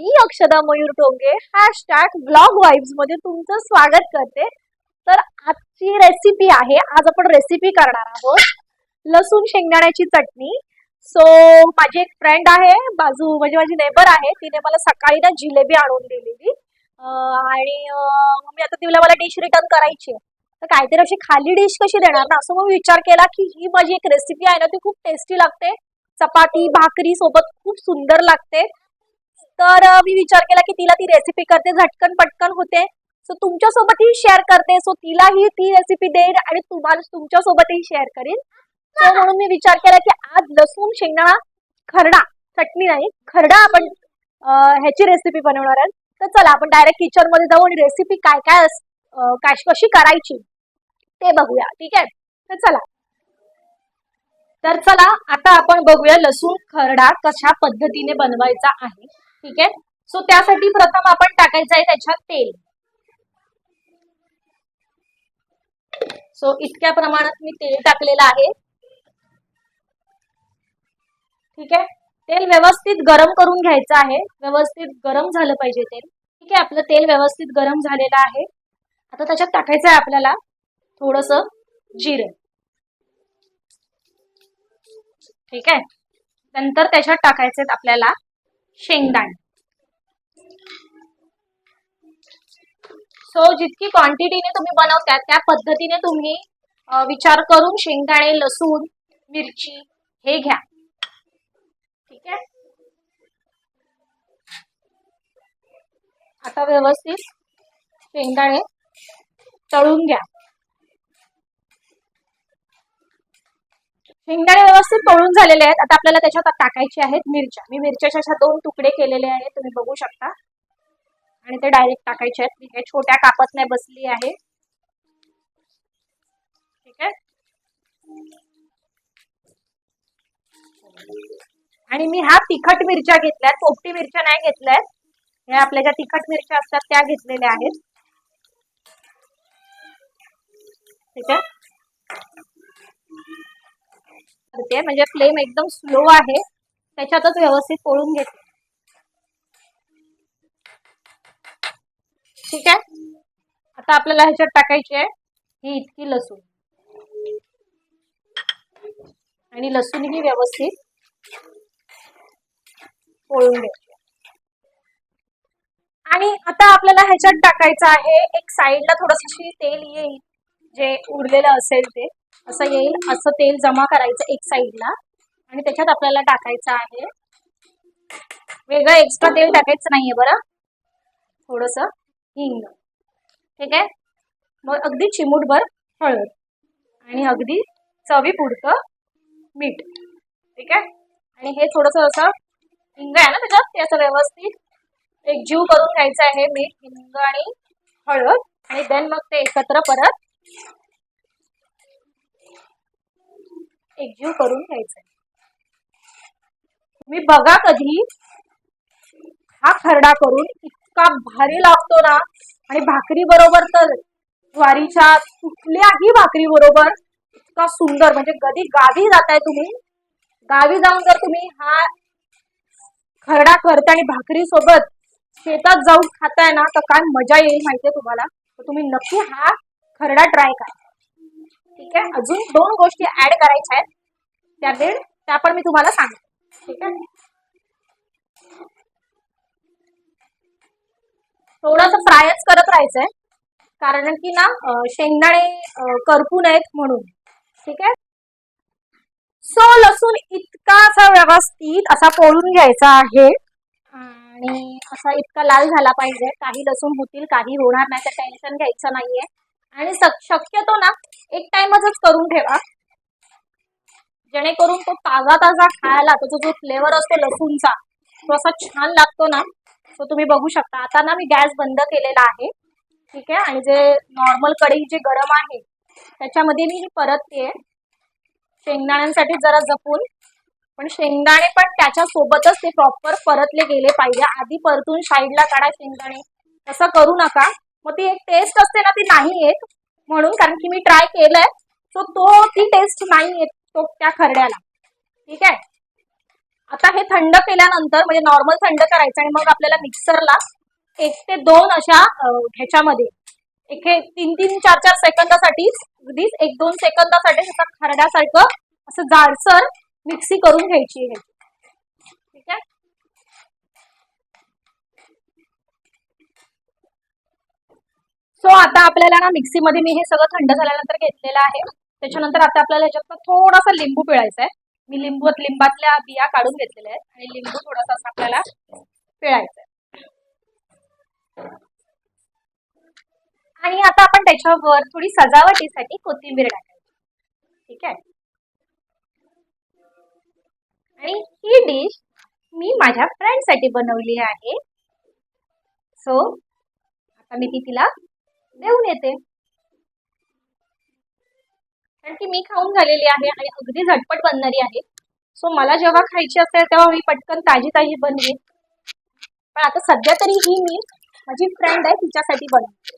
मी Akshada Mayur Tonge hashtag blog वाईब्समध्ये तुमचं स्वागत करते. तर आजची रेसिपी आहे आज आपण रेसिपी करणार आहोत. लसूण शेंगदाण्याची चटणी. सो माझी एक फ्रेंड आहे बाजू म्हणजे माझी नेबर आहे तिने मला सकाळी ना जिलेबी आणून दिलेली. आणि मी आता तिला मला डिश रिटर्न करायची आहे. तर काहीतरी अशी खाली डिश कशी देणार ना? असं मग मी विचार केला की ही माझी एक रेसिपी आहे ना ती खूप टेस्टी लागते. चपाती भाकरी सोबत खूप सुंदर लागते. तर मी विचार केला की तिला ती रेसिपी करते झटकन पटकन होते. सो तुमच्यासोबतही शेअर करते. सो तिलाही ती रेसिपी देईन आणि तुम्हाला तुमच्या सोबतही शेअर करेन. सो म्हणून मी विचार केला की आज लसूण शेंगदाणा खरडा चटणी नाही खरडा आपण ह्याची रेसिपी बनवणार आहे तर चला आपण डायरेक्ट किचनमध्ये जाऊ आणि रेसिपी काय काय काय कशी करायची ते बघूया. ठीक आहे? तर चला. तर चला आता आपण बघूया लसूण खरडा कशा पद्धतीने बनवायचा आहे. ठीक आहे? सो त्यासाठी प्रथम आपण टाकायचं आहे त्याच्यात तेल. सो इतक्या प्रमाणात मी तेल टाकलेलं आहे. ठीक आहे? तेल व्यवस्थित गरम करून घ्यायचं आहे. व्यवस्थित गरम झालं पाहिजे तेल. ठीक आहे? आपलं तेल व्यवस्थित गरम झालेलं आहे. आता त्याच्यात टाकायचं आहे आपल्याला थोडस जिरं. ठीक आहे? नंतर त्याच्यात टाकायचे आपल्याला शेंगदाणे. सो जितकी क्वांटिटीने तुम्ही बनवता त्या पद्धतीने तुम्ही विचार करून शेंगदाणे लसूण मिरची हे घ्या. ठीक आहे? आता व्यवस्थित शेंगदाणे तळून घ्या. शेंगदाणे तळून झालेले आहेत. आता आपल्याला त्याच्यात टाकायचे आहेत मिरच्या. मी मिरच्याच्या अशा दोन तुकडे केलेले आहेत तुम्ही बघू शकता. आणि ते डायरेक्ट टाकायचे आहेत. मी काही छोट्या कापत नाही बसली आहे. ठीक आहे? आणि मी ह्या तिखट मिरच्या घेतल्यात पोपटी मिरच्या नाही घेतल्यात ह्या आपल्या ज्या तिखट मिरच्या असतात त्या घेतलेल्या आहेत. ठीक आहे? करते. म्हणजे फ्लेम एकदम स्लो आहे. त्याच्यातच व्यवस्थित पोळून घेते. ठीक आहे? आता आपल्याला ह्याच्यात टाकायची आहे. ही इतकी लसूण. आणि लसूण ही व्यवस्थित पोळून घ्यायची आणि आता आपल्याला ह्याच्यात टाकायचं आहे. एक साईडला थोडस तेल येईल. जे उरलेलं असेल ते. असं येईल असं तेल जमा करायचं एक साईडला आणि त्याच्यात आपल्याला टाकायचं आहे. वेगळं एक्स्ट्रा तेल टाकायचं नाहीये बरं. थोडस हिंग. ठीक आहे? मग अगदी चिमूटभर हळद आणि अगदी चवी मीठ. ठीक आहे? आणि हे थोडस असं हिंग आहे ना त्याच्यात? ते असं व्यवस्थित एकजीव करून घ्यायचं आहे मीठ हिंग आणि हळद. आणि देन मग ते एकत्र परत एकजीव करून घ्यायचा तुम्ही बघा कधी हा खरडा करून इतका भारी लागतो ना आणि भाकरी बरोबर तर ज्वारीच्या कुठल्याही भाकरी बरोबर इतका सुंदर म्हणजे कधी गावी जाताय तुम्ही गावी जाऊन जर तुम्ही हा खरडा करता आणि भाकरी सोबत शेतात जाऊन खाताय ना तर काय मजा येईल माहितीये तुम्हाला? तर तुम्ही नक्की हा खरडा ट्राय करा. ठीक आहे? अजून दोन गोष्टी ऍड करायच्या आहेत. त्या दीड त्या पण मी तुम्हाला सांगते. ठीक आहे? थोडस फ्रायच करत राहायचंय. कारण की ना शेंगदाणे करपू नयेत म्हणून. ठीक आहे? सो लसूण इतका असा व्यवस्थित असा पोळून घ्यायचा आहे. आणि असा इतका लाल झाला पाहिजे. काही लसूण होतील काही होणार नाही तर टेन्शन घ्यायचं नाहीये. आणि शक्यतो ना एक टाइमच करून ठेवा. जेणेकरून तो ताजा ताजा खायला त्याचा जो फ्लेवर असतो लसूणचा तो असा छान लागतो ना तो तुम्ही बघू शकता. आता ना मी गॅस बंद केलेला आहे. ठीक आहे? आणि जे नॉर्मल कढई जे गरम आहे त्याच्यामध्ये मी परतते. शेंगदाण्यांसाठी जरा जपून. पण शेंगदाणे पण त्याच्या सोबतच ते प्रॉपर परतले गेले पाहिजे. आधी परतून साईडला काढा शेंगदाणे. तसं करू नका. मग ती एक टेस्ट असते ना ती नाही येत म्हणून कारण की मी ट्राय केलंय. सो तो ती टेस्ट नाही येत तो त्या खरड्याला. ठीक आहे? आता हे थंड केल्यानंतर म्हणजे नॉर्मल थंड करायचं आणि मग आपल्याला मिक्सरला एक ते दोन अशा ह्याच्यामध्ये एक हे तीन तीन चार चार सेकंदासाठी अगदीच एक दोन सेकंदासाठी त्याचा खरड्यासारखं असं जाडसर मिक्सी करून घ्यायची आहे ठीक आहे सो आता आपल्याला ना मिक्सीमध्ये मी हे सगळं थंड झाल्यानंतर घेतलेलं आहे. त्याच्यानंतर आता आपल्याला ह्याच्यात थोडासा लिंबू पिळायचा आहे. मी लिंबू लिंबातल्या बिया काढून घेतलेल्या आहेत आणि लिंबू थोडासा असा आपल्याला पिळायचा आहे. आणि आता आपण त्याच्यावर थोडी सजावटीसाठी कोथिंबीर टाकायची. ठीक आहे? आणि ही डिश मी माझ्या फ्रेंडसाठी बनवली आहे. सो आता मी ती तिला देऊन येते. कारण की मी खाऊन झालेली आहे आणि अगदी झटपट बनणारी आहे. सो मला जेव्हा खायची असेल तेव्हा मी पटकन ताजी ताजी बनवेन. पण आता सध्या तरी ही मी माझी फ्रेंड आहे तिच्यासाठी बनवते